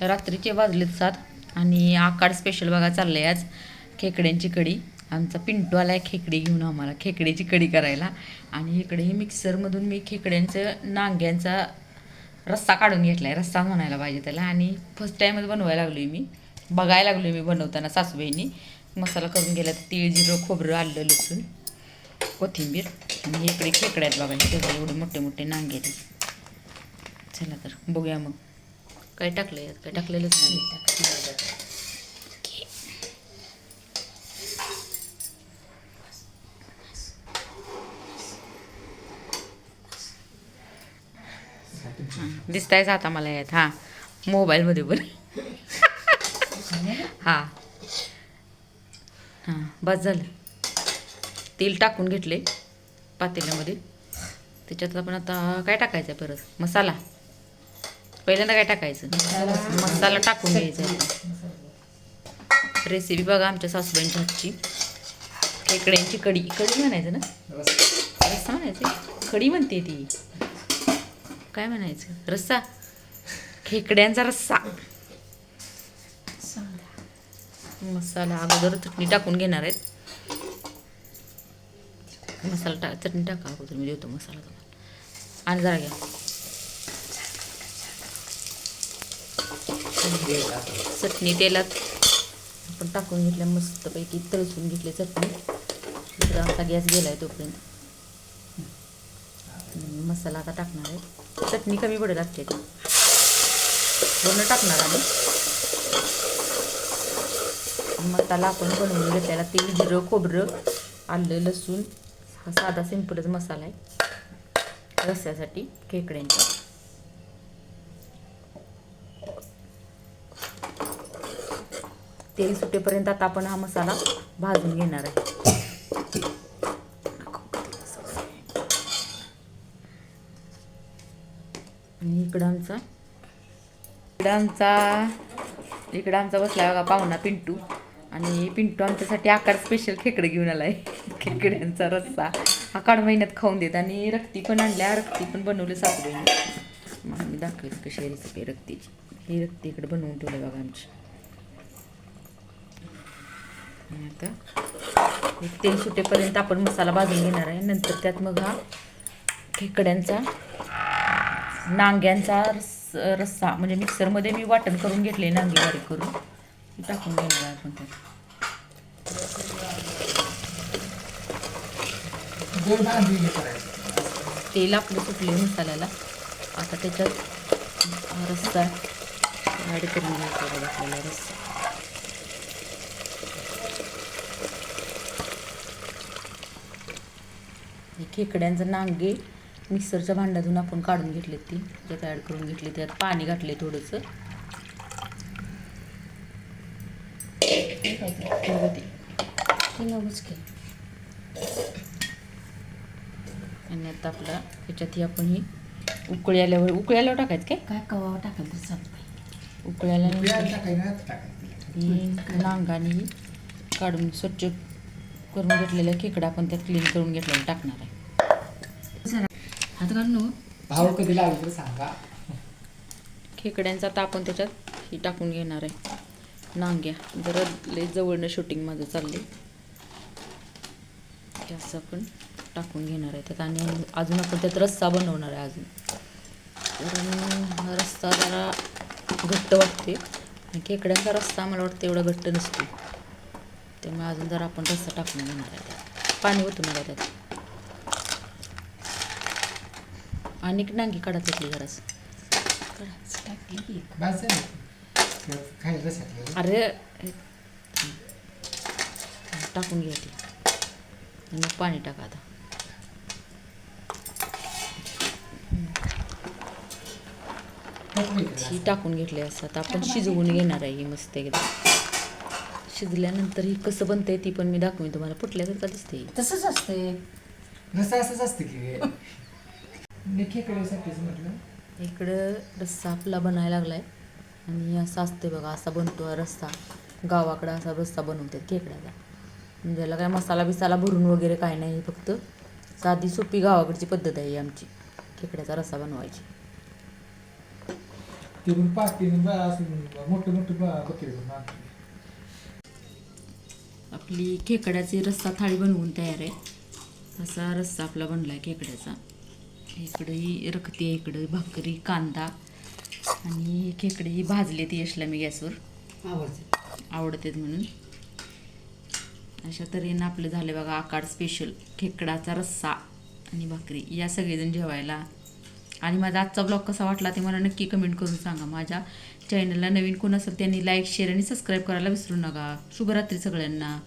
रात्रीचे वाजलेत सात आणि आकाड स्पेशल बघा चाललंय आज. खेकड्यांची कढी. आमचा पिंटू आलाय खेकडी घेऊन आम्हाला खेकड्याची कढी करायला. आणि इकडे हे मिक्सरमधून मी खेकड्यांचं नांग्यांचा रस्सा काढून घेतलाय रस्सा म्हणायला पाहिजे त्याला. आणि फर्स्ट टाईमच बनवायला लागलोय मी. बघायला लागलोय मी बनवताना सासूबाईंनी. मसाला करून गेला तीळ जिरं खोबरं आलं लसूण कोथिंबीर. आणि इकडे खेकड्यात आहेत बघा हे एवढे मोठे मोठे नांगे चला तर बघूया मग. काय टाकलं यात काय टाकलेलंच नाही. दिसतायच आता मला यात हां. मोबाईलमध्ये पण हां. हां बस झालं. तेल टाकून घेतले पातेल्यामध्ये. त्याच्यात आपण आता काय टाकायचं आहे परत? मसाला. पहिल्यांदा काय टाकायचं? मसाला टाकून घ्यायचा रेसिपी बघा आमच्या सासूबाईंच्या हातची. खेकड्यांची कढी. कढी म्हणायचं ना? रस्सा म्हणायचं कढी म्हणते ती. काय म्हणायचं? रस्सा. खेकड्यांचा रस्सा. मसाला अगोदर चटणी टाकून घेणार आहेत. मसाला टा चटणी टाका अगोदर. मी देतो मसाला तुम्हाला. आणि जरा घ्या. चटणी तेलात आपण टाकून घेतल्या मस्तपैकी तळसून घेतली चटणी. इकडं आमचा गॅस गेला आहे तोपर्यंत मसाला आता टाकणार आहे. चटणी कमी पडेल लागते. ती पूर्ण टाकणार आम्ही. मसाला आपण बनवून घेतलेला तेल जिरं खोबरं आलं लसूण. हा साधा सिंपलच मसाला आहे. रस्स्यासाठी खेकड्यांचा. तेल सुटेपर्यंत आता आपण हा मसाला भाजून घेणार आहे. आणि इकडं आमचा इकडं आमचा इकडं आमचा बसला बघा पाहुणा पिंटू. आणि पिंटू आमच्यासाठी आकार स्पेशल खेकडे घेऊन आलाय. खेकड्यांचा रस्सा. आकाड महिन्यात खाऊन देत. आणि रक्ती पण आणल्या. रक्ती पण बनवले सापडून मग मी दाखवेल कशी आहे रेसिपी रक्तीची. ही रक्ती इकडे बनवून ठेवले बघा आमची. आणि आता एक तेल सुटेपर्यंत आपण मसाला भाजून घेणार आहे. नंतर त्यात मग हा खेकड्यांचा नांग्यांचा रस रस्सा म्हणजे मिक्सरमध्ये मी वाटण करून घेतले नांगे बारीक करून. ते टाकून घेणार आहे आपण त्यात. तेल आपलं सुटले मसाल्याला. आता त्याच्यात रस्सा ॲड करून घ्यायचा बघा आपल्याला रस्सा. हे खेकड्यांचं नांगे मिक्सरच्या भांड्यातून आपण काढून घेतलेत ती. त्यात ॲड करून घेतले त्यात पाणी घातले थोडंसं. हे. आणि आता आपला ह्याच्यात ही आपण ही उकळी आल्यावर उकळी आल्यावर टाकायचं काय? काय कवा टाकलं तर चालतंय उकळी आल्यानंतर टाकायचं टाकायचं ही नांगाने ही काढून स्वच्छ करून घेतलेलं खेकडा आपण त्यात क्लीन करून घेतलेलं टाकणार आहे. हात. भाव कधी लागेल तर सांगा. खेकड्यांचा आता आपण त्याच्यात ही टाकून घेणार आहे. नांग्या. जरा लय जवळनं शूटिंग माझं चालले असं आपण टाकून घेणार आहे. त्यात आणि अजून आपण त्यात रस्सा बनवणार आहे अजून. कारण हा रस्सा जरा घट्ट वाटते आणि खेकड्यांचा रस्सा मला वाटतं एवढा घट्ट नसतो त्यामुळे अजून जरा आपण रस्सा टाकून घेणार आहे त्यात. पाणी होतं मला त्यात. आणि नांगी काढा त्यातली रसातलं अरे टाकून घ्या ती. मग पाणी टाका आता. ही टाकून घेतली असं. आता आपण शिजवून घेणार आहे ही मस्त एकदा. शिजल्यानंतर ही कसं बनतंय ती पण मी दाखवेन तुम्हाला. फुटल्यासारखं दिसते तसंच असते. रस्सा असंच असतं की म्हटलं. इकडं रस्सा आपला बनायला लागलाय. आणि असा असते बघा असा बनतो हा रस्सा. गावाकडं असा रस्सा बनवतात खेकड्याचा म्हणजे याला काय मसाला बिसाला भरून वगैरे काय नाही फक्त साधी सोपी गावाकडची पद्धत आहे ही आमची खेकड्याचा रस्सा बनवायची. ते पण पाटीनं बा असं मोठं मोठं बा- बकेट करून आणतो. आपली खेकड्याची रस्सा थाळी बनवून तयार आहे. असा रस्सा आपला बनला आहे खेकड्याचा. इकडंही रखती आहे इकडं भाकरी कांदा आणि खेकडी ही भाजली ती यशला मी गॅसवर. आवडते. आवडतात म्हणून. अशा तऱ्हेनं आपलं झालं बघा आकाड स्पेशल खेकडाचा रस्सा आणि भाकरी. या सगळेजण जेवायला. आणि माझा आजचा ब्लॉग कसा वाटला ते मला नक्की कमेंट करून सांगा. माझ्या चॅनलला नवीन कोण असेल त्यांनी लाईक शेअर आणि सबस्क्राईब करायला विसरू नका. शुभरात्री सगळ्यांना.